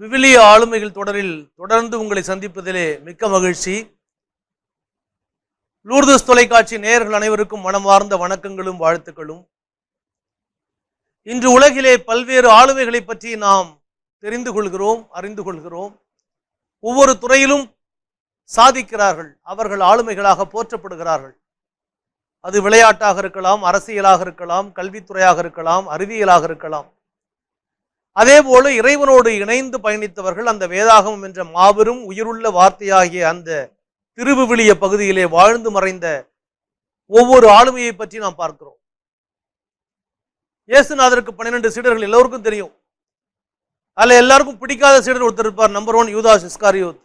விவிலிய ஆளுமைகள் தொடரில் தொடர்ந்து உங்களை சந்திப்பதிலே மிக்க மகிழ்ச்சி. லூர்தஸ் தொலைக்காட்சி நேயர்கள் அனைவருக்கும் மனமார்ந்த வணக்கங்களும் வாழ்த்துக்களும். இன்று உலகிலே பல்வேறு ஆளுமைகளை பற்றி நாம் தெரிந்து கொள்கிறோம் அறிந்து கொள்கிறோம். ஒவ்வொரு துறையிலும் சாதிக்கிறார்கள் அவர்கள் ஆளுமைகளாக போற்றப்படுகிறார்கள். அது விளையாட்டாக இருக்கலாம் அரசியலாக இருக்கலாம் கல்வித்துறையாக இருக்கலாம் அறிவியலாக இருக்கலாம். அதே போல இறைவனோடு இணைந்து பயணித்தவர்கள் அந்த வேதாகமம் என்ற மாபெரும் உயிருள்ள வார்த்தையாகிய அந்த திருவுவிலிய பகுதியிலே வாழ்ந்து மறைந்த ஒவ்வொரு ஆளுமையை பற்றி நாம் பார்க்கிறோம். இயேசுநாதருக்கு பன்னிரெண்டு சீடர்கள் எல்லோருக்கும் தெரியும். அதில் எல்லாருக்கும் பிடிக்காத சீடர் ஒருத்தர் இருப்பார் நம்பர் ஒன் யூதா சிஸ்காரியோத்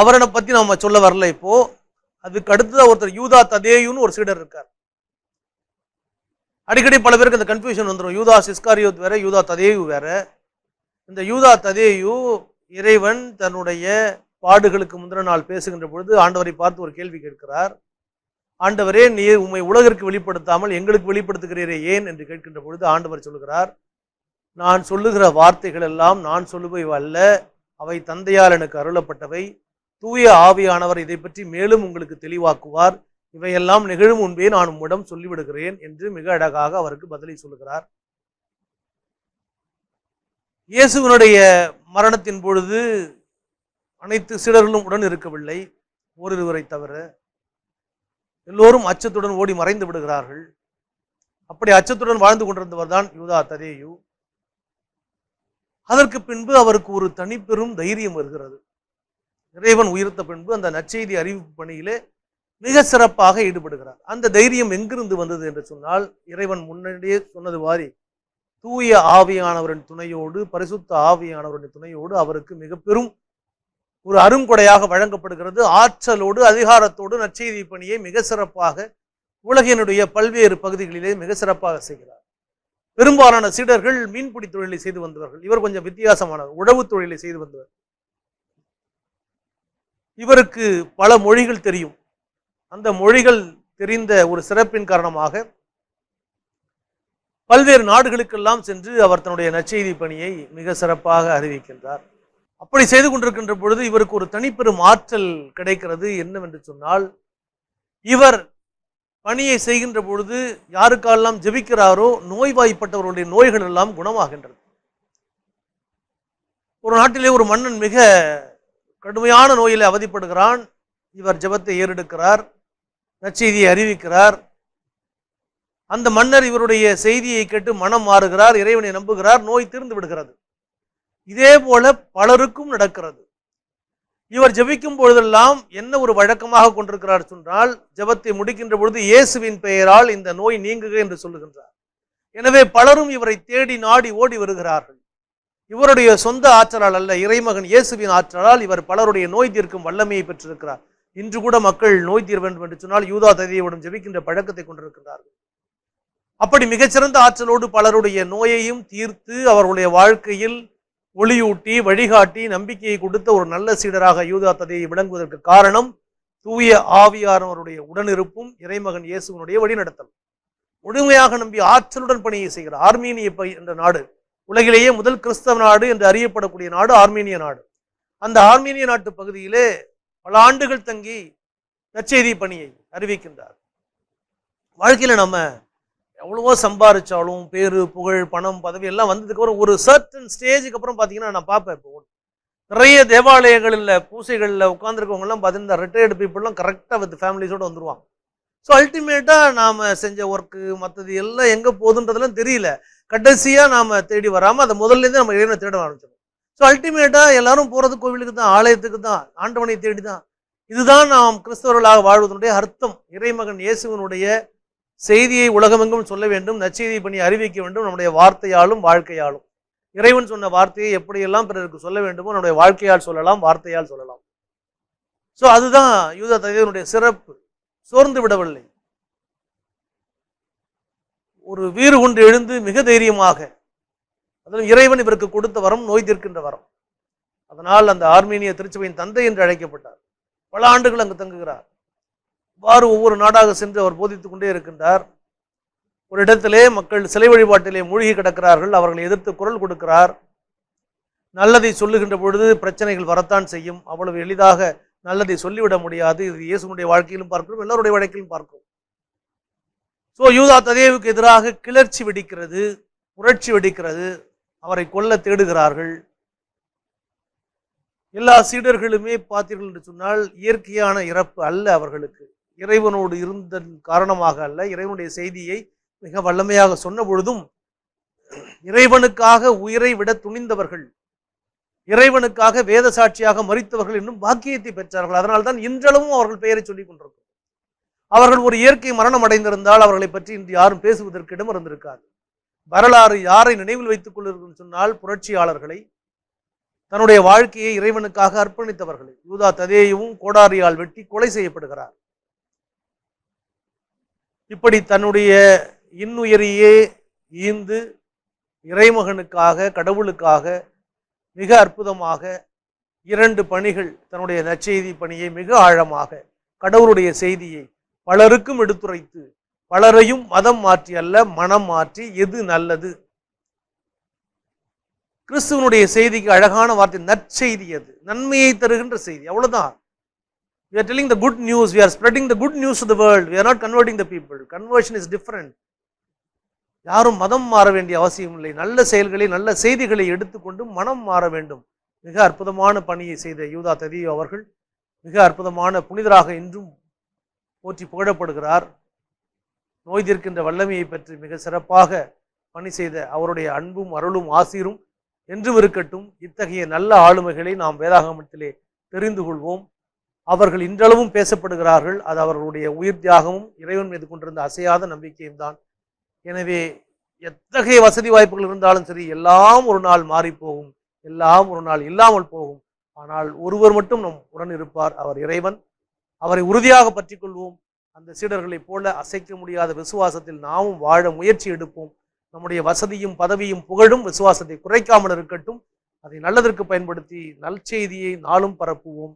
அவரை பத்தி நாம சொல்ல வரல இப்போ. அதுக்கு அடுத்ததா ஒருத்தர் யூதா ததேயுன்னு ஒரு சீடர் இருக்கார். அடிக்கடி பல பேருக்கு அந்த கன்ஃபியூஷன் வந்துடும் யூதா இஸ்காரியோத் வேற யூதா ததேயு வேற. இந்த யூதா ததேயு இறைவன் தன்னுடைய பாடுகளுக்கு முந்தின நாள் பேசுகின்ற பொழுது ஆண்டவரை பார்த்து ஒரு கேள்வி கேட்கிறார். ஆண்டவரே நீர் உண்மை உலகிற்கு வெளிப்படுத்தாமல் எங்களுக்கு வெளிப்படுத்துகிறீரே ஏன்? என்று கேட்கின்ற பொழுது ஆண்டவர் சொல்கிறார் நான் சொல்லுகிற வார்த்தைகள் எல்லாம் நான் சொல்லுவை அல்ல அவை தந்தையால் எனக்கு அருளப்பட்டவை. தூய ஆவியானவர் இதை பற்றி மேலும் உங்களுக்கு தெளிவாக்குவார். இவையெல்லாம் நிகழும் முன்பே நான் உம்மிடம் சொல்லிவிடுகிறேன் என்று மிக அழகாக அவருக்கு பதிலை சொல்லுகிறார். இயேசுவினுடைய மரணத்தின் பொழுது அனைத்து சிலர்களும் உடன் இருக்கவில்லை. ஓரிருவரை தவிர எல்லோரும் அச்சத்துடன் ஓடி மறைந்து விடுகிறார்கள். அப்படி அச்சத்துடன் வாழ்ந்து கொண்டிருந்தவர் தான் யூதா ததேயு அதற்கு பின்பு அவருக்கு ஒரு தனிப்பெரும் தைரியம் வருகிறது. இறைவன் உயிர்த்த பின்பு அந்த நற்செய்தி அறிவிப்பு பணியிலே மிக சிறப்பாக ஈடுபடுகிறார். அந்த தைரியம் எங்கிருந்து வந்தது என்று சொன்னால் இறைவன் முன்னாடியே சொன்னது மாதிரி தூய ஆவியானவரின் துணையோடு பரிசுத்த ஆவியானவரின் துணையோடு அவருக்கு மிக பெரும் ஒரு அருங்கொடையாக வழங்கப்படுகிறது. ஆற்றலோடு அதிகாரத்தோடு நற்செய்தி பணியை மிக சிறப்பாக உலகினுடைய பல்வேறு பகுதிகளிலே மிக சிறப்பாக செய்கிறார். பெரும்பாலான சீடர்கள் மீன்பிடி தொழிலை செய்து வந்தவர்கள். இவர் கொஞ்சம் வித்தியாசமானவர். உழவு தொழிலை செய்து வந்தவர். இவருக்கு பல மொழிகள் தெரியும். அந்த மொழிகள் தெரிந்த ஒரு சிறப்பின் காரணமாக பல்வேறு நாடுகளுக்கெல்லாம் சென்று அவர் தன்னுடைய நற்செய்தி பணியை மிக சிறப்பாக அறிவிக்கின்றார். அப்படி செய்து கொண்டிருக்கின்ற பொழுது இவருக்கு ஒரு தனிப்பெரும் ஆற்றல் கிடைக்கிறது என்னவென்று சொன்னால் இவர் பணியை செய்கின்ற பொழுது யாருக்கெல்லாம் ஜெபிக்கிறாரோ நோய்வாய்ப்பட்டவர்களுடைய நோய்கள் எல்லாம் குணமாகின்றது. ஒரு நாட்டிலே ஒரு மன்னன் மிக கடுமையான நோயிலே அவதிப்படுகிறான். இவர் ஜெபத்தை ஏறெடுக்கிறார் நற்செய்தியை அறிவிக்கிறார். அந்த மன்னர் இவருடைய செய்தியை கேட்டு மனம் மாறுகிறார் இறைவனை நம்புகிறார் நோய் தீர்ந்து விடுகிறது. இதே போல பலருக்கும் நடக்கிறது. இவர் ஜபிக்கும் பொழுதெல்லாம் என்ன ஒரு வழக்கமாக கொண்டிருக்கிறார் சொன்னால் ஜெபத்தை முடிக்கின்ற பொழுது இயேசுவின் பெயரால் இந்த நோய் நீங்குக என்று சொல்லுகின்றார். எனவே பலரும் இவரை தேடி நாடி ஓடி வருகிறார்கள். இவருடைய சொந்த ஆற்றலால் அல்ல இறைமகன் இயேசுவின் ஆற்றலால் இவர் பலருடைய நோய் தீர்க்கும் வல்லமையை பெற்றிருக்கிறார். இன்று கூட மக்கள் நோய் தீர வேண்டும் என்று சொன்னால் யூதா ததியவுடன் ஜெபிக்கின்ற பழக்கத்தை கொண்டிருக்கிறார்கள் அப்படி மிகச்சிறந்த ஆற்றலோடு பலருடைய நோயையும் தீர்த்து அவர்களுடைய வாழ்க்கையில் ஒளியூட்டி வழிகாட்டி நம்பிக்கையை கொடுத்த ஒரு நல்ல சீடராக யூதா ததையை விளங்குவதற்கு காரணம் தூய ஆவியானவருடைய உடனிருப்பும் இறைமகன் இயேசுவனுடைய வழிநடத்தல் முழுமையாக நம்பி ஆற்றலுடன் பணியை செய்கிறார் ஆர்மீனிய ப- என்ற நாடு உலகிலேயே முதல் கிறிஸ்தவ நாடு என்று அறியப்படக்கூடிய நாடு ஆர்மீனிய நாடு. அந்த ஆர்மீனிய நாட்டு பகுதியிலே பல ஆண்டுகள் தங்கி நற்செய்தி பணியை அறிவிக்கின்றார். வாழ்க்கையில் நம்ம எவ்வளவோ சம்பாரிச்சாலும் பேரு புகழ் பணம் பதவி எல்லாம் வந்ததுக்கப்புறம் ஒரு சர்டன் ஸ்டேஜுக்கு அப்புறம் பார்த்தீங்கன்னா நான் பார்ப்பேன் இப்போ நிறைய தேவாலயங்களில் பூசைகளில் உட்காந்துருக்கவங்கெல்லாம் பார்த்தீங்கன்னா ரிட்டையர்டு பீப்புளெலாம் கரெக்டாக வித் ஃபேமிலிஸோடு வந்துடுவாங்க ஸோ அல்டிமேட்டாக நாம் செஞ்ச ஒர்க்கு மற்றது எல்லாம் எங்கே போகுதுன்றதெல்லாம் தெரியல. கடைசியாக நாம் தேடி வராமல் அதை முதல்லேருந்து நம்ம இறைவனை தேட ஆரம்பிச்சிடும் ஸோ அல்டிமேட்டாக எல்லாரும் போகிறது கோவிலுக்கு தான் ஆலயத்துக்கு தான் ஆண்டவனை தேடி தான் இதுதான் நாம் கிறிஸ்தவர்களாக வாழ்வதனுடைய அர்த்தம். இறைமகன் இயேசுவனுடைய செய்தியை உலகமெங்கும் சொல்ல வேண்டும் நச்செய்தியை பண்ணி அறிவிக்க வேண்டும் நம்முடைய வார்த்தையாலும் வாழ்க்கையாலும். இறைவன் சொன்ன வார்த்தையை எப்படியெல்லாம் பிறருக்கு சொல்ல வேண்டுமோ நம்முடைய வாழ்க்கையால் சொல்லலாம் வார்த்தையால் சொல்லலாம். ஸோ அதுதான் யூத தலைவனுடைய சிறப்பு. சோர்ந்து விடவில்லை. ஒரு வீறு கொண்டு எழுந்து மிக தைரியமாக அதிலும் இறைவன் இவருக்கு கொடுத்த வரம் நோய் தீர்க்கின்ற வரம். அதனால் அந்த ஆர்மீனிய திருச்சபையின் தந்தை என்று அழைக்கப்பட்டார். பல ஆண்டுகள் அங்கு தங்குகிறார். இவ்வாறு ஒவ்வொரு நாடாக சென்று அவர் போதித்துக் கொண்டே இருக்கின்றார். ஒரு இடத்திலே மக்கள் சிலை வழிபாட்டிலே மூழ்கி கிடக்கிறார்கள் அவர்களை எதிர்த்து குரல் கொடுக்கிறார். நல்லதை சொல்லுகின்ற பொழுது பிரச்சனைகள் வரத்தான் செய்யும். அவ்வளவு எளிதாக நல்லதை சொல்லிவிட முடியாது. இது இயேசுனுடைய வாழ்க்கையிலும் பார்க்கிறோம் எல்லாருடைய வாழ்க்கையிலும் பார்க்கிறோம். ஸோ யூதா ததேவுக்கு எதிராக கிளர்ச்சி வெடிக்கிறது புரட்சி வெடிக்கிறது. அவரை கொல்ல தேடுகிறார்கள். எல்லா சீடர்களுமே பார்த்தீர்கள் என்று சொன்னால் இயற்கையான இறப்பு அல்ல அவர்களுக்கு. இறைவனோடு இருந்த காரணமாக அல்ல. இறைவனுடைய செய்தியை மிக வல்லமையாக சொன்ன பொழுதும் இறைவனுக்காக உயிரை விட துணிந்தவர்கள் இறைவனுக்காக வேத சாட்சியாக மறித்தவர்கள் என்னும் பாக்கியத்தை பெற்றார்கள். அதனால்தான் இன்றளவும் அவர்கள் பெயரை சொல்லிக் கொண்டிருக்கிறோம். அவர்கள் ஒரு இயற்கை மரணம் அடைந்திருந்தால் அவர்களை பற்றி இன்று யாரும் பேசுவதற்கு இடம் இருந்திருக்காது. வரலாறு யாரை நினைவில் வைத்துக் கொள்ளும் சொன்னால் புரட்சியாளர்களை தன்னுடைய வாழ்க்கையை இறைவனுக்காக அர்ப்பணித்தவர்களை. யூதா ததேயவும் கோடாரியால் வெட்டி கொலை செய்யப்படுகிறார். இப்படி தன்னுடைய இன்னுயிரையே ஈந்து இறைமகனுக்காக கடவுளுக்காக மிக அற்புதமாக இரண்டு பணிகள் தன்னுடைய நற்செய்தி பணியை மிக ஆழமாக கடவுளுடைய செய்தியை பலருக்கும் எடுத்துரைத்து பலரையும் மதம் மாற்றி அல்ல மனம் மாற்றி எது நல்லது? கிறிஸ்துவனுடைய செய்திக்கு அழகான வார்த்தை நற்செய்தி அது நன்மையை தருகின்ற செய்தி அவ்வளவுதான். We are telling the good news. We are spreading the good news to the world. We are not converting the people. Conversion is different. யாரும் மதம் மாற வேண்டிய அவசியம் இல்லை. நல்ல செயல்களை நல்ல செய்திகளை எடுத்துக்கொண்டு மனம் மாற வேண்டும். மிக அற்புதமான பணியை செய்த யூதா ததியோ அவர்கள் மிக அற்புதமான புனிதராக இன்றும் போற்றி புகழப்படுகிறார். நோய் தீர்க்கின்ற வல்லமையை பற்றி மிக சிறப்பாக பணி செய்த அவருடைய அன்பும் அருளும் ஆசீரும் என்றும் இருக்கட்டும். இத்தகைய நல்ல ஆளுமைகளை நாம் வேதாகமத்திலே தெரிந்து கொள்வோம். அவர்கள் இன்றளவும் பேசப்படுகிறார்கள். அது அவர்களுடைய உயிர் தியாகமும் இறைவன் மீது கொண்டிருந்த அசையாத நம்பிக்கையும் தான். எனவே எத்தகைய வசதி வாய்ப்புகள் இருந்தாலும் சரி எல்லாம் ஒரு நாள் மாறி போகும். எல்லாம் ஒரு நாள் இல்லாமல் போகும். ஆனால் ஒருவர் மட்டும் நம் உடன் இருப்பார் அவர் இறைவன். அவரை உறுதியாக பற்றிக் கொள்வோம். அந்த சீடர்களைப் போல அசைக்க முடியாத விசுவாசத்தில் நாமும் வாழ முயற்சி எடுப்போம். நம்முடைய வசதியும் பதவியும் புகழும் விசுவாசத்தை குறைக்காமல் இருக்கட்டும். அதை நல்லதற்கு பயன்படுத்தி நற்செய்தியை நாளும் பரப்புவோம்.